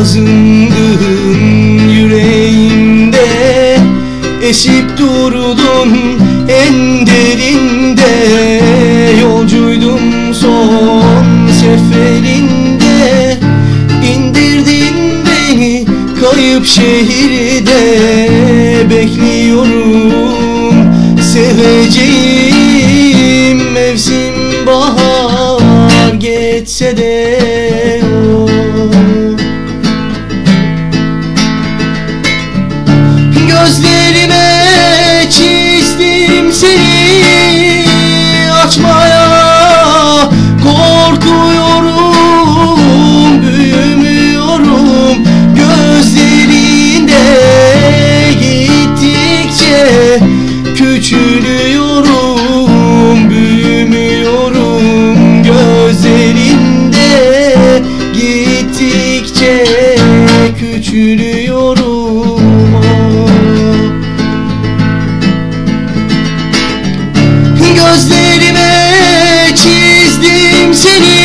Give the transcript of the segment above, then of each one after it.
Poyrazındın yüreğimde Esip durdun en derinde. Yolcuydum son seferinde İndirdin beni kayıp şehirde. Bekliyorum seveceğim küçülüyorum Gözlerime çizdim seni.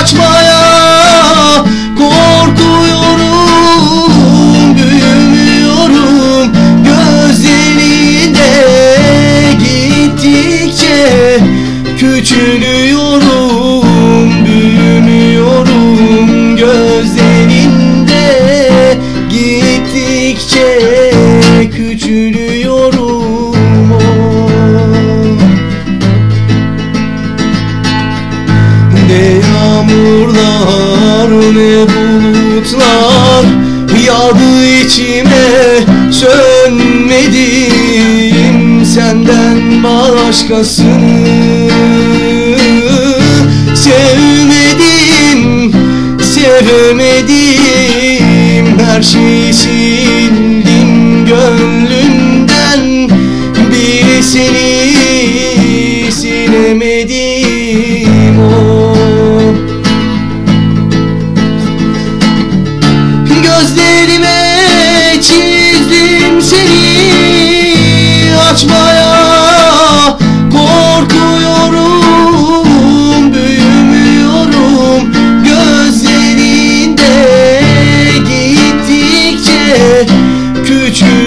Açmaya Korkuyorum, büyümüyorum Gözlerinde gittikçe küçülüyorum yağmurlar ne bulutlar Yağdı içime sönmedim Senden başkasını. Sevmedim, sevemedim Her şeyi sildim gönlümden Bir seni açmaya Korkuyorum, büyümüyorum Gözlerinde gittikçe küçülüyorum